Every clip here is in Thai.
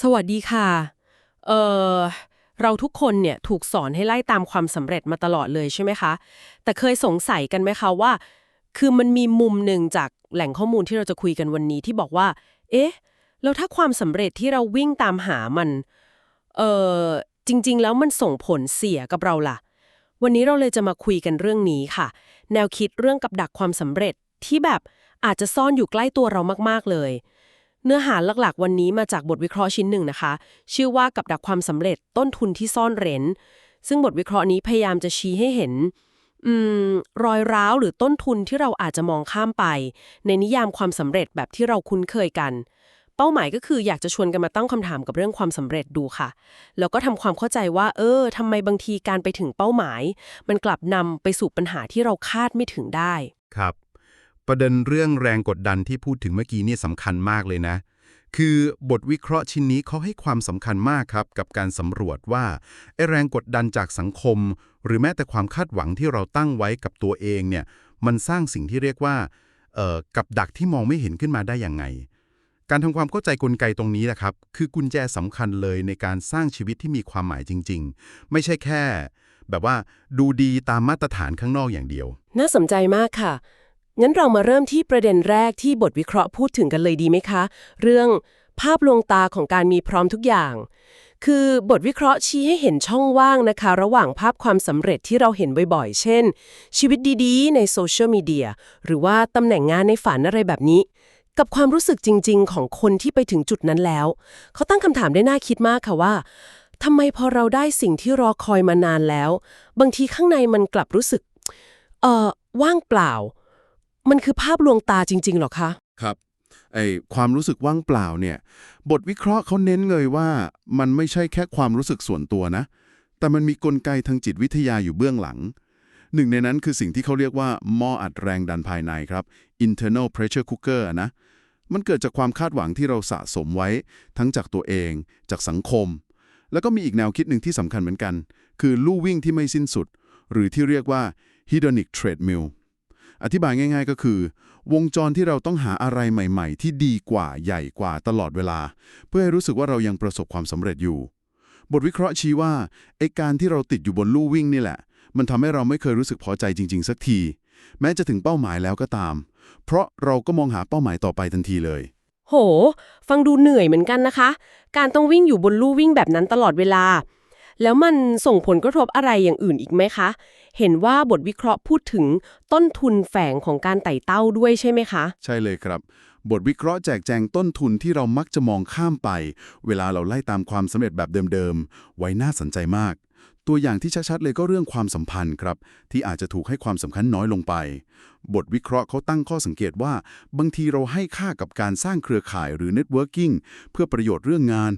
สวัสดีค่ะ เอ่อ เราทุกคนเนี่ยถูกสอนให้ไล่ตามความสำเร็จมาตลอดเลยใช่ไหมคะ แต่เคยสงสัยกันไหมคะว่า คือมันมีมุมหนึ่งจากแหล่งข้อมูลที่เราจะคุยกันวันนี้ที่บอกว่า เอ๊ะ แล้วถ้าความสำเร็จที่เราวิ่งตามหามัน เอ่อ จริง ๆ แล้วมันส่งผลเสียกับเราล่ะ วันนี้เราเลยจะมาคุยกันเรื่องนี้ค่ะ แนวคิดเรื่องกับดักความสำเร็จที่แบบอาจจะซ่อนอยู่ใกล้ตัวเรามากๆเลย เนื้อหาหลักๆ วันนี้มาจากบทวิเคราะห์ชิ้นหนึ่งนะคะ ชื่อว่ากับดักความสำเร็จต้นทุนที่ซ่อนเร้น ซึ่งบทวิเคราะห์นี้พยายามจะชี้ให้เห็นอรอยร้าวหรือต้นทุนที่เราอาจจะมองข้ามไป ในนิยามความสำเร็จแบบที่เราคุ้นเคยกัน เป้าหมายก็คืออยากจะชวนกันมาตั้งคำถามกับเรื่องความสำเร็จดูค่ะ แล้วก็ทำความเข้าใจว่า เออทำไมบางทีการไปถึงเป้าหมาย มันกลับนำไปสู่ปัญหาที่เราคาดไม่ถึงได้ ครับ ประเด็นเรื่องแรงกดดันที่พูดถึงเมื่อกี้เนี่ยสำคัญมากเลยนะ คือบทวิเคราะห์ชิ้นนี้เขาให้ความสำคัญมากครับ กับการสำรวจว่าไอแรงกดดันจากสังคม หรือแม้แต่ความคาดหวังที่เราตั้งไว้กับตัวเองเนี่ยมันสร้างสิ่งที่เรียกว่ากับดักที่มองไม่เห็นขึ้นมาได้อย่างไง การทำความเข้าใจกลไกตรงนี้แหละครับ คือกุญแจสำคัญเลยในการสร้างชีวิตที่มีความหมายจริง ๆ ไม่ใช่แค่ แบบว่าดูดีตามมาตรฐานข้างนอกอย่างเดียว น่าสนใจมากค่ะ งั้นเรามาเริ่มที่ประเด็นแรกที่บทวิเคราะห์พูดถึงกันเลยดีไหมคะ เรื่องภาพลวงตาของการมีพร้อมทุกอย่าง คือบทวิเคราะห์ชี้ให้เห็นช่องว่างนะคะ ระหว่างภาพความสำเร็จที่เราเห็นบ่อยๆ เช่น ชีวิตดีๆ ในโซเชียลมีเดียหรือว่าตำแหน่งงานในฝันอะไรแบบนี้ กับความรู้สึกจริง ๆ ของคนที่ไปถึงจุดนั้นแล้ว เขาตั้งคำถามได้น่าคิดมากค่ะว่าทำไมพอเราได้สิ่งที่รอคอยมานานแล้ว บางทีข้างในมันกลับรู้สึก เอ่อ ว่างเปล่า มันคือภาพลวงตาจริง ๆ หรอคะ ครับไอความรู้สึกว่างเปล่าเนี่ย บทวิเคราะห์เขาเน้นเลยว่า มันไม่ใช่แค่ความรู้สึกส่วนตัวนะ แต่มันมีกลไกทางจิตวิทยาอยู่เบื้องหลัง หนึ่งในนั้นคือสิ่งที่เขาเรียกว่าหม้ออัดแรงดันภายในครับ internal pressure cooker นะมันเกิดจากความคาดหวังที่เราสะสมไว้ ทั้งจากตัวเอง จากสังคม แล้วก็มีอีกแนวคิดหนึ่งที่สำคัญเหมือนกัน คือลู่วิ่งที่ไม่สิ้นสุด หรือที่เรียกว่า hedonic treadmill อธิบายง่าย ๆ ก็คือ วงจรที่เราต้องหาอะไรใหม่ ๆ ที่ดีกว่าใหญ่กว่าตลอดเวลา เพื่อให้รู้สึกว่าเรายังประสบความสำเร็จอยู่ บทวิเคราะห์ชี้ว่าไอการที่เราติดอยู่บนลู่วิ่งนี่แหละ มันทำให้เราไม่เคยรู้สึกพอใจจริง ๆ สักที แม้จะถึงเป้าหมายแล้วก็ตาม เพราะเราก็มองหาเป้าหมายต่อไปทันทีเลย โห ฟังดูเหนื่อยเหมือนกันนะคะ การต้องวิ่งอยู่บนลู่วิ่งแบบนั้นตลอดเวลา แล้วมันส่งผลกระทบอะไรอย่างอื่นอีกไหมคะ เห็นว่าบทวิเคราะห์พูดถึงต้นทุนแฝงของการไต่เต้าด้วยใช่ไหมคะ ใช่เลยครับ บทวิเคราะห์แจกแจงต้นทุนที่เรามักจะมองข้ามไป เวลาเราไล่ตามความสำเร็จแบบเดิมๆ ไว้น่าสนใจมาก ตัวอย่างที่ชัดๆเลยก็เรื่องความสัมพันธ์ครับ ที่อาจจะถูกให้ความสำคัญน้อยลงไป บทวิเคราะห์เขาตั้งข้อสังเกตว่า บางทีเราให้ค่ากับการสร้างเครือข่ายหรือเน็ตเวิร์กิ่งเพื่อประโยชน์เรื่องงาน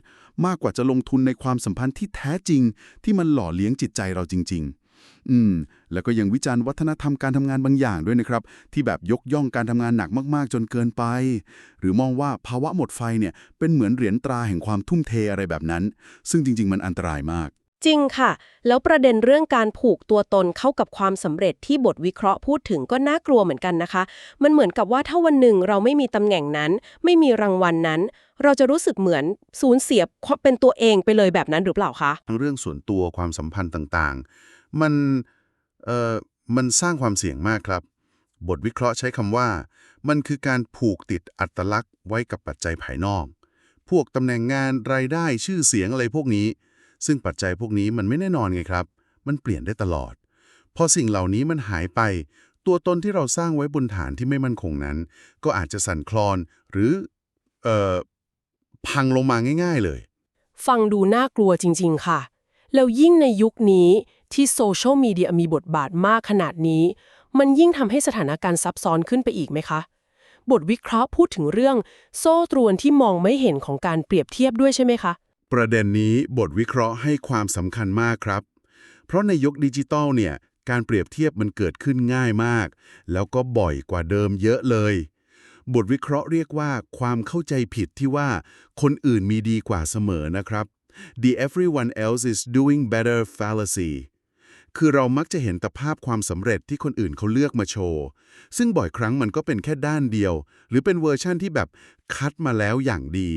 มากกว่าจะลงทุนในความสัมพันธ์ที่แท้จริง ที่มันหล่อเลี้ยงจิตใจเราจริง ๆ อืม แล้วก็ยังวิจารณ์วัฒนธรรมการทำงานบางอย่างด้วยนะครับ ที่แบบยกย่องการทำงานหนักมาก ๆ จนเกินไป หรือมองว่าภาวะหมดไฟเนี่ยเป็นเหมือนเหรียญตราแห่งความทุ่มเทอะไรแบบนั้น ซึ่งจริง ๆ มันอันตรายมาก จริงค่ะ แล้วประเด็นเรื่องการผูกตัวตนเข้ากับความสำเร็จที่บทวิเคราะห์พูดถึงก็น่ากลัวเหมือนกันนะคะ มันเหมือนกับว่าถ้าวันหนึ่งเราไม่มีตำแหน่งนั้น ไม่มีรางวัลนั้น เราจะรู้สึกเหมือนสูญเสียความเป็นตัวเองไปเลยแบบนั้นหรือเปล่าคะ ทั้งเรื่องส่วนตัวความสัมพันธ์ต่างๆ มันเอ่อมันสร้างความเสี่ยงมากครับ บทวิเคราะห์ใช้คำว่า มันคือการผูกติดอัตลักษณ์ไว้กับปัจจัยภายนอก พวกตำแหน่งงานรายได้ชื่อเสียงอะไรพวกนี้ ซึ่งปัจจัยพวกนี้มันไม่แน่นอนไงครับ มันเปลี่ยนได้ตลอด พอสิ่งเหล่านี้มันหายไป ตัวตนที่เราสร้างไว้บนฐานที่ไม่มั่นคงนั้น ก็อาจจะสั่นคลอนหรือเอ่อพังลงมาง่าย ๆเลย ฟังดูน่ากลัวจริง ๆ ค่ะ แล้วยิ่งในยุคนี้ ที่โซเชียลมีเดียมีบทบาทมากขนาดนี้ มันยิ่งทำให้สถานการณ์ซับซ้อนขึ้นไปอีกไหมคะ บทวิเคราะห์พูดถึงเรื่อง โซ่ตรวนที่มองไม่เห็นของการเปรียบเทียบด้วยใช่ไหมคะ ประเด็นนี้บทวิเคราะห์ให้ความสำคัญมากครับ เพราะในยุคดิจิตอลเนี่ยการเปรียบเทียบมันเกิดขึ้นง่ายมาก แล้วก็บ่อยกว่าเดิมเยอะเลย บทวิเคราะห์เรียกว่าความเข้าใจผิดที่ว่าคนอื่นมีดีกว่าเสมอนะครับ the everyone else is doing better fallacy คือเรามักจะเห็นแต่ภาพความสำเร็จที่คนอื่นเขาเลือกมาโชว์ ซึ่งบ่อยครั้งมันก็เป็นแค่ด้านเดียว หรือเป็นเวอร์ชั่นที่แบบคัดมาแล้วอย่างดี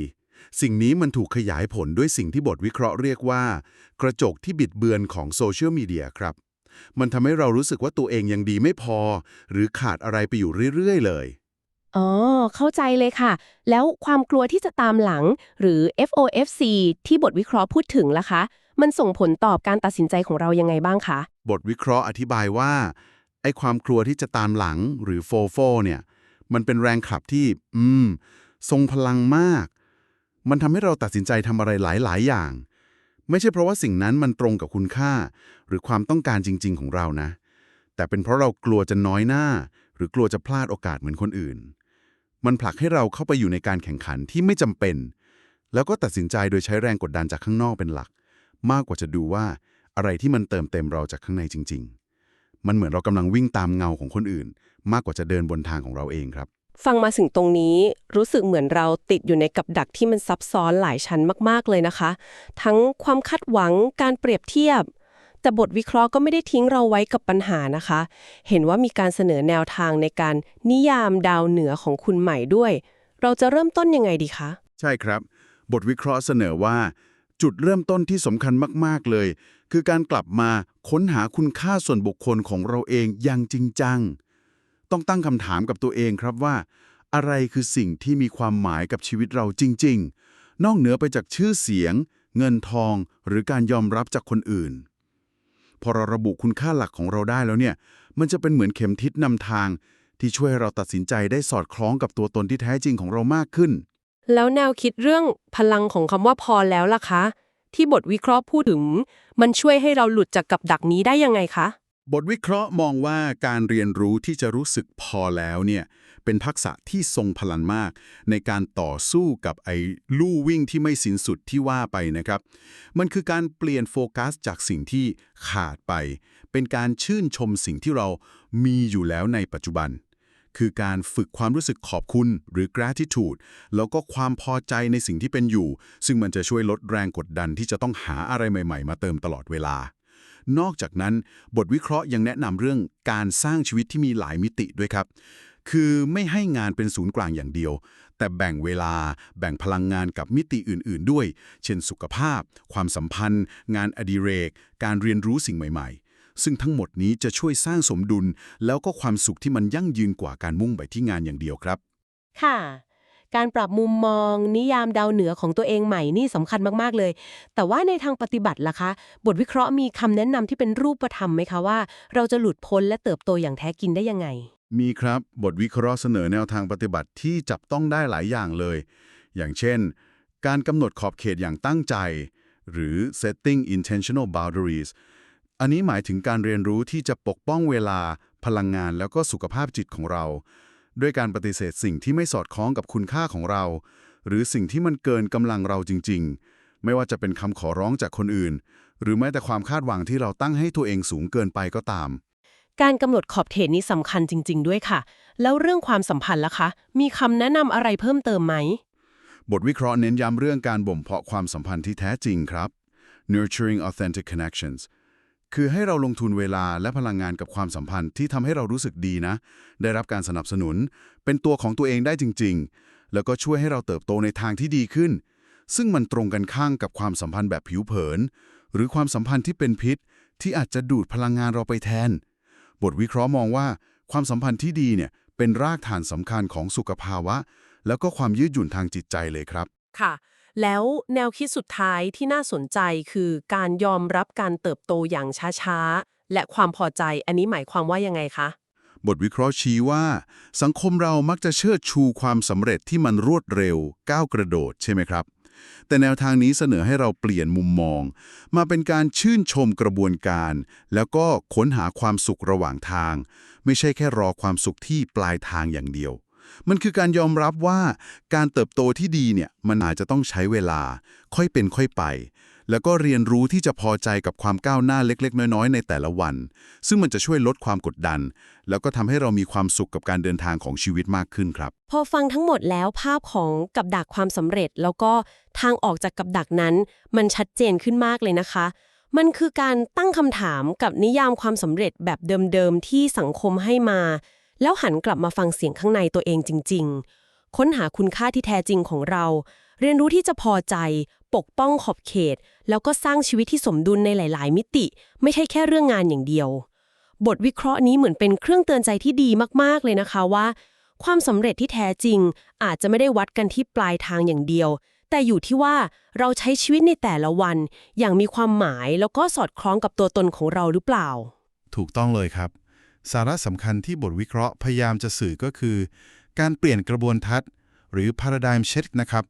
สิ่งนี้มันถูกขยายผลด้วยสิ่งที่บทวิเคราะห์เรียกว่า กระจกที่บิดเบือนของโซเชียลมีเดียครับ มันทำให้เรารู้สึกว่าตัวเองยังดีไม่พอ หรือขาดอะไรไปอยู่เรื่อยๆ เลย อ๋อ เข้าใจเลยค่ะ แล้วความกลัวที่จะตามหลัง หรือ FOFC ที่บทวิเคราะห์พูดถึงล่ะคะ มันส่งผลต่อการตัดสินใจของเรายังไงบ้างคะ บทวิเคราะห์อธิบายว่า ไอ้ความกลัวที่จะตามหลังหรือโฟโฟเนี่ย มันเป็นแรงขับที่ อืม ทรงพลังมาก มันทำให้เราตัดสินใจทำอะไรหลาย ๆ อย่าง ไม่ใช่เพราะว่าสิ่งนั้นมันตรงกับคุณค่า หรือความต้องการจริง ๆ ของเรานะ แต่เป็นเพราะเรากลัวจะน้อยหน้า หรือกลัวจะพลาดโอกาสเหมือนคนอื่น มันผลักให้เราเข้าไปอยู่ในการแข่งขันที่ไม่จำเป็น แล้วก็ตัดสินใจโดยใช้แรงกดดันจากข้างนอกเป็นหลัก มากกว่าจะดูว่าอะไรที่มันเติมเต็มเราจากข้างในจริง ๆ มันเหมือนเรากำลังวิ่งตามเงาของคนอื่น มากกว่าจะเดินบนทางของเราเองครับ ฟังมาถึงตรงนี้รู้สึกเหมือนเราติดอยู่ในกับดักที่มันซับซ้อนหลายชั้นมากๆเลยนะคะ ทั้งความคาดหวังการเปรียบเทียบ แต่บทวิเคราะห์ก็ไม่ได้ทิ้งเราไว้กับปัญหานะคะ เห็นว่ามีการเสนอแนวทางในการนิยามดาวเหนือของคุณใหม่ด้วย เราจะเริ่มต้นยังไงดีคะ ใช่ครับ บทวิเคราะห์เสนอว่า จุดเริ่มต้นที่สำคัญมาก ๆ เลย คือการกลับมาค้นหาคุณค่าส่วนบุคคลของเราเองอย่างจริงจัง ต้องตั้งคำถามกับตัวเองครับว่า อะไรคือสิ่งที่มีความหมายกับชีวิตเราจริง ๆ นอกเหนือไปจากชื่อเสียง เงินทอง หรือการยอมรับจากคนอื่น พอเราระบุคุณค่าหลักของเราได้แล้วเนี่ย มันจะเป็นเหมือนเข็มทิศนำทาง ที่ช่วยให้เราตัดสินใจได้สอดคล้องกับตัวตนที่แท้จริงของเรามากขึ้น แล้วแนวคิดเรื่องพลังของคำว่าพอแล้วล่ะคะ ที่บทวิเคราะห์พูดถึง มันช่วยให้เราหลุดจากกับดักนี้ได้ยังไงคะ บทวิเคราะห์มองว่าการเรียนรู้ที่จะรู้สึกพอแล้วเนี่ย เป็นทักษะที่ทรงพลังมาก ในการต่อสู้กับไอ้ลู่วิ่งที่ไม่สิ้นสุดที่ว่าไปนะครับ มันคือการเปลี่ยนโฟกัสจากสิ่งที่ขาดไป เป็นการชื่นชมสิ่งที่เรามีอยู่แล้วในปัจจุบัน คือการฝึกความรู้สึกขอบคุณหรือ gratitude แล้วก็ความพอใจในสิ่งที่เป็นอยู่ ซึ่งมันจะช่วยลดแรงกดดันที่จะต้องหาอะไรใหม่ ๆ มาเติมตลอดเวลา นอกจากนั้น บทวิเคราะห์ยังแนะนำเรื่องการสร้างชีวิตที่มีหลายมิติด้วยครับ คือไม่ให้งานเป็นศูนย์กลางอย่างเดียว แต่แบ่งเวลา แบ่งพลังงานกับมิติอื่น ๆ ด้วย เช่นสุขภาพ ความสัมพันธ์ งานอดิเรก การเรียนรู้สิ่งใหม่ๆ ซึ่งทั้งหมดนี้จะช่วยสร้างสมดุล แล้วก็ความสุขที่มันยั่งยืนกว่าการมุ่งไปที่งานอย่างเดียวครับ ค่ะ การปรับมุมมอง นิยามดาวเหนือของตัวเองใหม่นี่สำคัญมากๆเลย แต่ว่าในทางปฏิบัติล่ะคะ บทวิเคราะห์มีคำแนะนำที่เป็นรูปธรรมไหมคะว่า เราจะหลุดพ้นและเติบโตอย่างแท้จริงได้ยังไง มีครับบทวิเคราะห์เสนอแนวทางปฏิบัติที่จับต้องได้หลายอย่างเลย อย่างเช่น การกำหนดขอบเขตอย่างตั้งใจ หรือ setting intentional boundaries อันนี้หมายถึงการเรียนรู้ที่จะปกป้องเวลา พลังงานแล้วก็สุขภาพจิตของเรา ด้วยการปฏิเสธสิ่งที่ไม่สอดคล้องกับคุณค่าของเรา หรือสิ่งที่มันเกินกำลังเราจริง ๆ ไม่ว่าจะเป็นคำขอร้องจากคนอื่น หรือแม้แต่ความคาดหวังที่เราตั้งให้ตัวเองสูงเกินไปก็ตาม การกำหนดขอบเขตนี้สำคัญจริง ๆ ด้วยค่ะ แล้วเรื่องความสัมพันธ์ล่ะคะ มีคำแนะนำอะไรเพิ่มเติมไหม บทวิเคราะห์เน้นย้ำเรื่องการบ่มเพาะความสัมพันธ์ที่แท้จริงครับ nurturing authentic connections คือให้เราลงทุนเวลาและพลังงานกับความสัมพันธ์ที่ทำให้เรารู้สึกดีนะ ได้รับการสนับสนุน เป็นตัวของตัวเองได้จริง ๆ แล้วก็ช่วยให้เราเติบโตในทางที่ดีขึ้น ซึ่งมันตรงกันข้างกับความสัมพันธ์แบบผิวเผิน หรือความสัมพันธ์ที่เป็นพิษ ที่อาจจะดูดพลังงานเราไปแทน บทวิเคราะห์มองว่า ความสัมพันธ์ที่ดีเนี่ยเป็นรากฐานสำคัญของสุขภาวะ แล้วก็ความยืดหยุ่นทางจิตใจเลยครับ ค่ะ แล้วแนวคิดสุดท้ายที่น่าสนใจคือการยอมรับการเติบโตอย่างช้าๆ และความพอใจอันนี้หมายความว่ายังไงคะ บทวิเคราะห์ชี้ว่า สังคมเรามักจะเชิดชูความสำเร็จที่มันรวดเร็ว ก้าวกระโดดใช่ไหมครับ แต่แนวทางนี้เสนอให้เราเปลี่ยนมุมมอง มาเป็นการชื่นชมกระบวนการ แล้วก็ค้นหาความสุขระหว่างทาง ไม่ใช่แค่รอความสุขที่ปลายทางอย่างเดียว มันคือการยอมรับว่าการเติบโตที่ดีเนี่ยมันอาจจะต้องใช้เวลา ค่อยเป็นค่อยไป แล้วก็เรียนรู้ที่จะพอใจกับความก้าวหน้าเล็ก ๆ น้อยๆ ในแต่ละวัน ซึ่งมันจะช่วยลดความกดดัน แล้วก็ทำให้เรามีความสุขกับการเดินทางของชีวิตมากขึ้นครับ พอฟังทั้งหมดแล้วภาพของกับดักความสำเร็จ แล้วก็ทางออกจากกับดักนั้น มันชัดเจนขึ้นมากเลยนะคะมันคือการตั้งคำถามกับนิยามความสำเร็จแบบเดิมๆ ที่สังคมให้มา แล้วหันกลับมาฟังเสียงข้างในตัวเองจริง ๆ ค้นหาคุณค่าที่แท้จริงของเรา เรียนรู้ที่จะพอใจ ปกป้องขอบเขต แล้วก็สร้างชีวิตที่สมดุลในหลาย ๆ มิติ ไม่ใช่แค่เรื่องงานอย่างเดียว บทวิเคราะห์นี้เหมือนเป็นเครื่องเตือนใจที่ดีมาก ๆ เลยนะคะว่า ความสำเร็จที่แท้จริง อาจจะไม่ได้วัดกันที่ปลายทางอย่างเดียว แต่อยู่ที่ว่าเราใช้ชีวิตในแต่ละวัน อย่างมีความหมายแล้วก็สอดคล้องกับตัวตนของเราหรือเปล่า ถูกต้องเลยครับ สาระสำคัญที่บทวิเคราะห์พยายามจะสื่อก็คือ การเปลี่ยนกระบวนทัศน์ หรือ paradigm shift นะครับ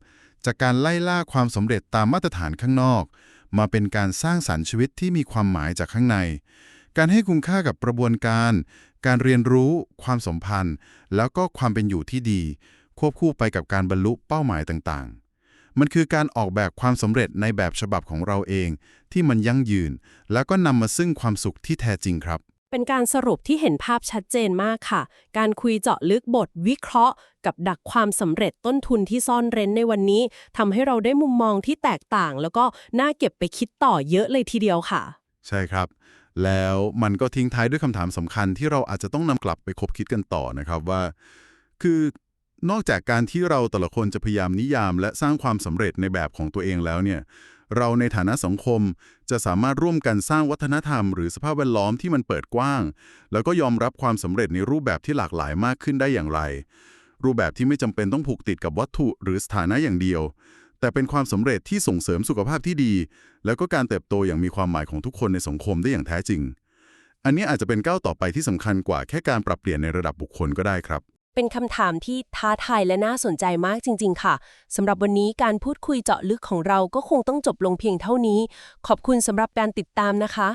จากการไล่ล่าความสำเร็จตามมาตรฐานข้างนอก มาเป็นการสร้างสรรค์ชีวิตที่มีความหมายจากข้างใน การให้คุณค่ากับกระบวนการ การเรียนรู้ ความสัมพันธ์ แล้วก็ความเป็นอยู่ที่ดี ควบคู่ไปกับการบรรลุเป้าหมายต่างๆ มันคือการออกแบบความสำเร็จในแบบฉบับของเราเอง ที่มันยั่งยืน แล้วก็นำมาซึ่งความสุขที่แท้จริงครับ เป็นการสรุปที่เห็นภาพชัดเจนมากค่ะ การคุยเจาะลึกบทวิเคราะห์ กับดักความสำเร็จต้นทุนที่ซ่อนเร้นในวันนี้ทำให้เราได้มุมมองที่แตกต่าง แล้วก็น่าเก็บไปคิดต่อเยอะเลยทีเดียวค่ะ ใช่ครับ แล้วมันก็ทิ้งท้ายด้วยคำถามสำคัญที่เราอาจจะต้องนำกลับไปคบคิดกันต่อนะครับว่า คือนอกจากการที่เราแต่ละคนจะพยายามนิยาม และสร้างความสำเร็จในแบบของตัวเองแล้วเนี่ย เราในฐานะสังคมจะสามารถร่วมกันสร้างวัฒนธรรม หรือสภาพแวดล้อมที่มันเปิดกว้าง แล้วก็ยอมรับความสำเร็จในรูปแบบที่หลากหลายมากขึ้นได้อย่างไร รูปแบบที่ไม่จำเป็นต้องผูกติดกับวัตถุหรือสถานะอย่างเดียว แต่เป็นความสำเร็จที่ส่งเสริมสุขภาพที่ดี แล้วก็การเติบโตอย่างมีความหมายของทุกคนในสังคมได้อย่างแท้จริง อันนี้อาจจะเป็นก้าวต่อไปที่สำคัญกว่าแค่การปรับเปลี่ยนในระดับบุคคลก็ได้ครับ เป็นคำถามที่ท้าทายและน่าสนใจมากจริง ๆ ค่ะสำหรับวันนี้การพูดคุยเจาะลึกของเราก็คงต้องจบลงเพียงเท่านี้ ขอบคุณสำหรับการติดตามนะคะ